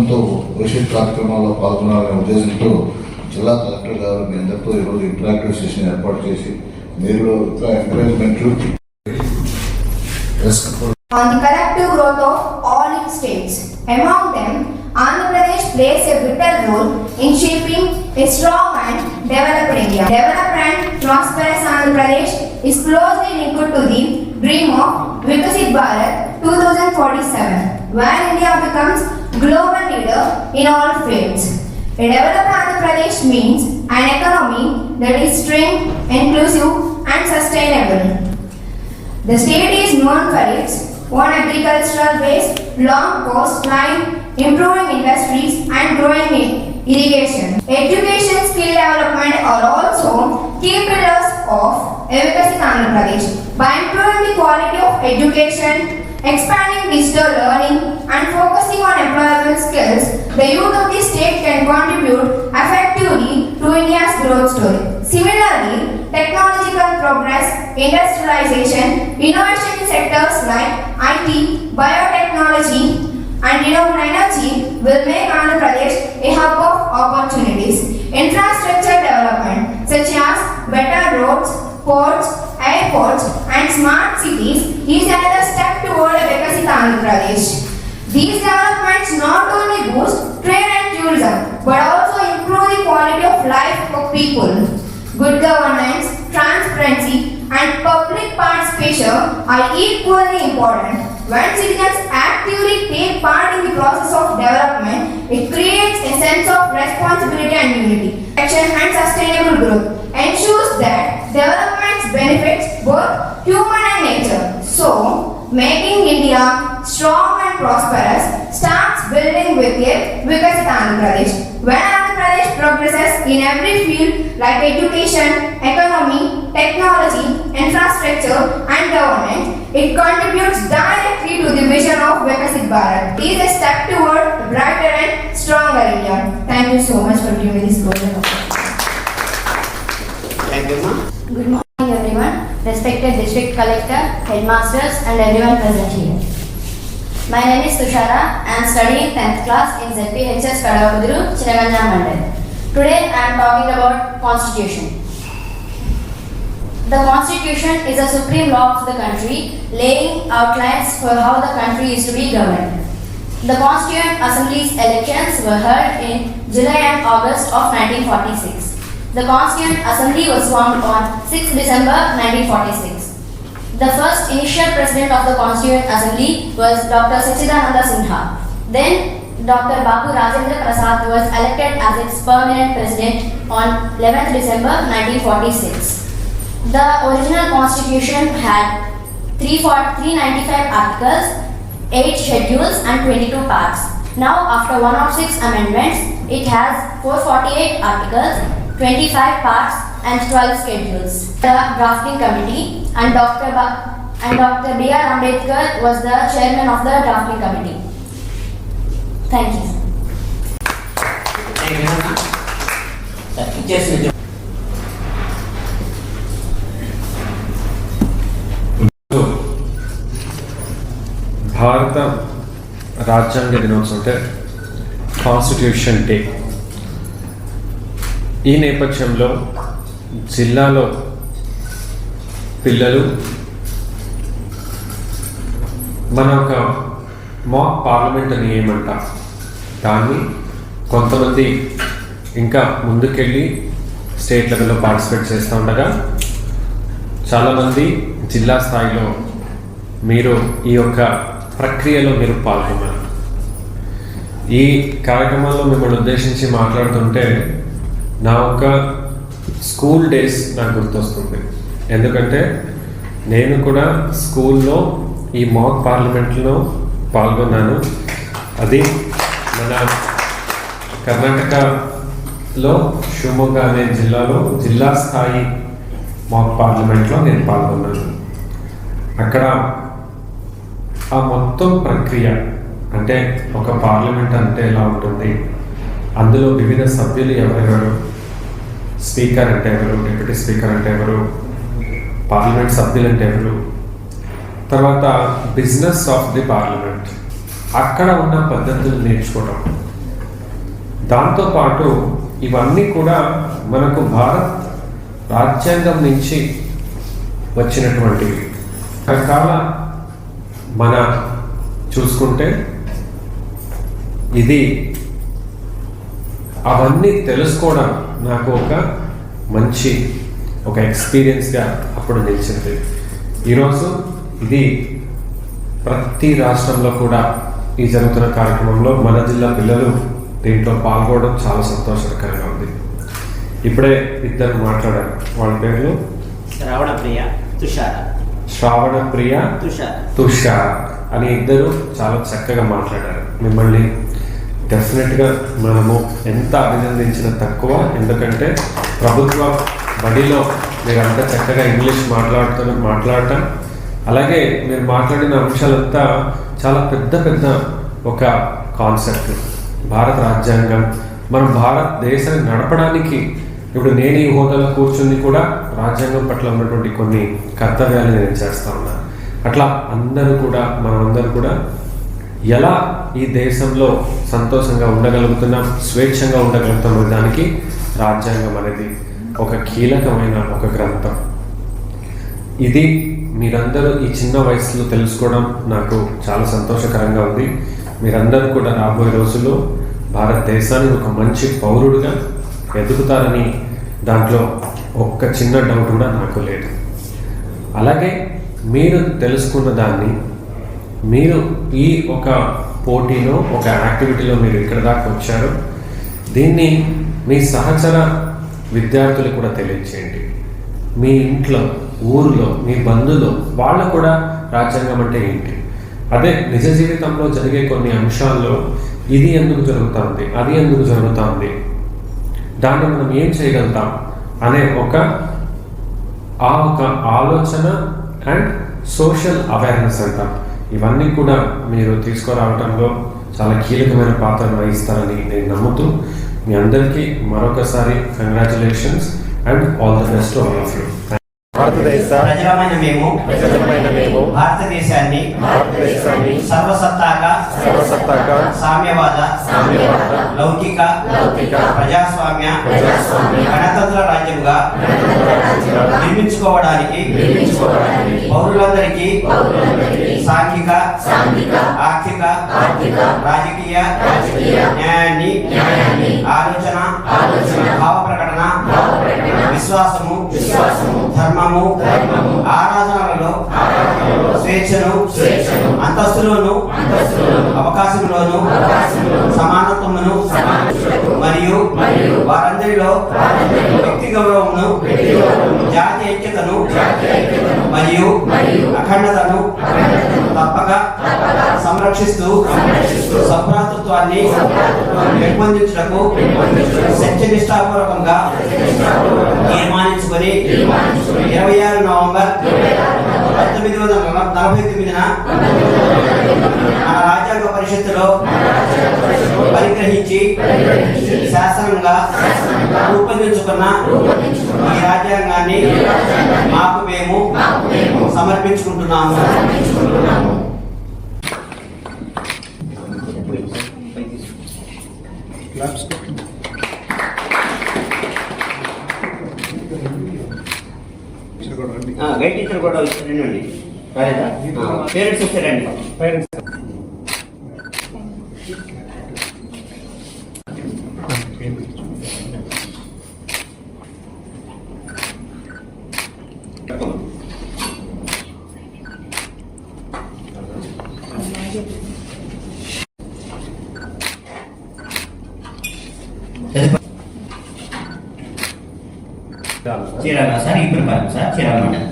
దృక్పథంతో భవిష్యత్ కార్యక్రమాల్లో పాల్గొనాలనే ఉద్దేశంతో జిల్లా కలెక్టర్ గారు మీ అందరితో ఈరోజు ఇంటరాక్టివ్ సెషన్ ఏర్పాటు చేసి మీరు ఇంకా encouragement on the collective growth of all its states. Among them, Andhra Pradesh plays a vital role in shaping a strong and developed India. Developed and prosperous Andhra Pradesh is closely linked to the dream of Vikasit Bharat 2047, where India becomes global leader in all fields. A developed Andhra Pradesh means an economy that is strong, inclusive and sustainable. The state is known for its own agricultural base, long coastline, improving industries and growing irrigation. Education skill development are also key pillars of Evikasit Andhra Pradesh. By improving the quality of education, expanding digital learning and focusing on employable skills, the youth of the state can contribute effectively to India's growth story. Similarly, technological progress, industrialization, innovation in sectors like IT, biotechnology, and renewable energy will make Andhra Pradesh a hub of opportunities. Infrastructure development, such as better roads, ports, airports, and smart cities, is another step toward a Vikasit Andhra Pradesh. These developments not only boost trade and tourism, but also improve the quality of life for people. Good governance, transparency, and public participation are equally important. When citizens actively take part in the process of development, it creates a sense of responsibility and unity. Action and sustainable growth ensures that development benefits both human and nature. So, making India strong and prosperous, starts building with it Vikas Andhra Pradesh. When Andhra Pradesh progresses in every field like education, economy, technology, infrastructure and government, it contributes directly to the vision of Vikasit Bharat. It is a step toward a brighter and stronger India. Thank you so much for giving this golden Thank you. Good morning, everyone. Respected District Collector, Headmasters and everyone present here. My name is Tushara, I am studying 10th class in ZPHS Kadavaduru, Chiraganja Mandal. Today I am talking about constitution. The constitution is a supreme law of the country, laying outlines for how the country is to be governed. The Constituent Assembly's elections were held in July and August of 1946. The Constituent Assembly was formed on 6 December 1946. The first initial president of the Constituent Assembly was Dr. Sachidananda Sinha. Then Dr. Babu Rajendra Prasad was elected as its permanent president on 11th December 1946. The original constitution had 395 articles, 8 schedules and 22 parts. Now after 106 amendments, it has 448 articles, 25 parts and 12 schedules. The drafting committee and Dr. Ba- and Dr. B.R. Ambedkar was the chairman of the drafting committee. Thank you. Thank you భారత రాజ్యాంగ దినోత్సవం అంటే constitution day ఈ నేపథ్యంలో జిల్లాలో పిల్లలు మన ఒక మాక్ పార్లమెంట్ అని ఏమంట. దాన్ని కొంతమంది ఇంకా ముందుకెళ్ళి స్టేట్ లెవెల్లో పార్టిసిపేట్ చేస్తూ ఉండగా చాలామంది జిల్లా స్థాయిలో మీరు ఈ యొక్క ప్రక్రియలో మీరు పాల్గొన్నారు. ఈ కార్యక్రమాల్లో మిమ్మల్ని ఉద్దేశించి మాట్లాడుతుంటే నా ఒక స్కూల్ డేస్ నాకు గుర్తొస్తుంది. ఎందుకంటే నేను కూడా స్కూల్లో ఈ మాక్ పార్లమెంట్లో పాల్గొన్నాను. అది మన కర్ణాటకలో షివమొగ్గ అనే జిల్లాలో జిల్లా స్థాయి మాక్ పార్లమెంట్లో నేను పాల్గొన్నాను. అక్కడ ఆ మొత్తం ప్రక్రియ అంటే ఒక పార్లమెంట్ అంటే ఎలా ఉంటుంది? అందులో వివిధ సభ్యులు ఎవరెవరు? స్పీకర్ అంటే ఎవరు? డిప్యూటీ స్పీకర్ అంటే ఎవరు? పార్లమెంట్ సభ్యులు అంటే ఎవరు? తర్వాత బిజినెస్ ఆఫ్ ది పార్లమెంట్. అక్కడ ఉన్న పద్ధతులు నేర్చుకోవడం దాంతోపాటు ఇవన్నీ కూడా మనకు భారత్ రాజ్యాంగం నుంచి వచ్చినటువంటివి రకాల మన చూసుకుంటే ఇది అవన్నీ తెలుసుకోవడం నాకు ఒక మంచి ఒక ఎక్స్పీరియన్స్గా అప్పుడు నిలిచింది. ఈరోజు ఇది ప్రతి రాష్ట్రంలో కూడా ఈ జరుగుతున్న కార్యక్రమంలో మన జిల్లా పిల్లలు దీంట్లో పాల్గొనడం చాలా సంతోషకరంగా ఉంది. ఇప్పుడే ఇద్దరు మాట్లాడారు. వాళ్ళ పేర్లు? శ్రావణ ప్రియ తుషార. శ్రావణ ప్రియ తుషార. తుషార్ అని ఇద్దరు చాలా చక్కగా మాట్లాడారు. మిమ్మల్ని డెఫినెట్గా మనము ఎంత అభినందించిన తక్కువ. ఎందుకంటే ప్రభుత్వ బడిలో మీరు అంత చక్కగా ఇంగ్లీష్ మాట్లాడుతూ మాట్లాడటం. అలాగే మీరు మాట్లాడిన అంశాలంతా చాలా పెద్ద పెద్ద ఒక కాన్సెప్ట్ భారత రాజ్యాంగం. మనం భారతదేశాన్ని నడపడానికి ఇప్పుడు నేను ఈ హోదాలో కూర్చుని కూడా రాజ్యాంగం పట్ల ఉన్నటువంటి కొన్ని కర్తవ్యాలు నేను చేస్తా ఉన్నాను అట్లా అందరూ కూడా మనమందరూ కూడా ఎలా ఈ దేశంలో సంతోషంగా ఉండగలుగుతున్నాం స్వేచ్ఛంగా ఉండగలుగుతాం దానికి రాజ్యాంగం అనేది ఒక కీలకమైన ఒక గ్రంథం. ఇది మీరందరూ ఈ చిన్న వయసులో తెలుసుకోవడం నాకు చాలా సంతోషకరంగా ఉంది. మీరందరూ కూడా రాబోయే రోజుల్లో భారతదేశానికి ఒక మంచి పౌరుడిగా ఎదుగుతారని దాంట్లో ఒక్క చిన్న డౌట్ కూడా నాకు లేదు. అలాగే మీరు తెలుసుకున్న దాన్ని మీరు ఈ ఒక పోటీలో ఒక యాక్టివిటీలో మీరు ఇక్కడ దాకా వచ్చారు. దీన్ని మీ సహచర విద్యార్థులు కూడా తెలియచేయండి. మీ ఇంట్లో ఊరిలో మీ బంధువులు వాళ్ళు కూడా రాజ్యాంగం అంటే ఏంటి? అదే నిజ జీవితంలో జరిగే కొన్ని అంశాల్లో ఇది ఎందుకు జరుగుతుంది అది ఎందుకు జరుగుతుంది దాన్ని మనం ఏం చేయగలుగుతాం అనే ఒక ఆ ఒక ఆలోచన అండ్ సోషల్ అవేర్నెస్ అంటాం. ఇవన్నీ కూడా మీరు తీసుకురావడంలో చాలా కీలకమైన పాత్ర వహిస్తారని నేను నమ్ముతూ మీ అందరికీ మరొకసారి congratulations and all the best all of you భారతదేశ ప్రజలమైన మేము ప్రజలమైన మేము భారతదేశాన్ని భారతదేశాన్ని సర్వసత్తాక సర్వసత్తాక సామ్యవాద సామ్యవాద లౌకిక లౌకిక ప్రజాస్వామ్య ప్రజాస్వామ్య గణతంత్ర రాజ్యంగా నిర్మించుకోవడానికి నిర్మించుకోవడానికి పౌరులందరికీ పౌరులందరికీ సాంఘిక సాంఘిక ఆర్థిక ఆర్థిక రాజకీయ రాజకీయ న్యాయాన్ని న్యాయాన్ని ఆలోచన ఆలోచన భావ ప్రకటన భావ ప్రకటన విశ్వాసము విశ్వాసము ధర్మము ధర్మము ఆరాధనలో స్వేచ్ఛను అంతస్తులోను అవకాశంలోను సమానత్వమును మరియు వారందరిలో వ్యక్తి గౌరవమును జాతి ఐక్యతను మరియు అఖండతను తప్పక సంరక్షిస్తూ సభ్రాతృత్వాన్ని సభ్రాతృత్వాన్ని పెంపొందించుటకు సత్యనిష్టాపూర్వకంగా తీర్మానించుకొని ఇరవై ఆరు నవంబర్ పంతొమ్మిది వందల నలభై తొమ్మిదిన మన రాజ్యాంగ పరిషత్తులో పరిగ్రహించి శాసనంగా రూపొందించుకున్న ఈ రాజ్యాంగాన్ని మాకు మేము మాకు మేము సమర్పించుకుంటున్నాము సమర్పించుకుంటున్నాము గైడ్ టీచర్ కూడా వచ్చారండి రాలేదా పేరెంట్స్ వచ్చారండి చీరాల సార్ ఇప్పుడు సార్ చీరాల మండలం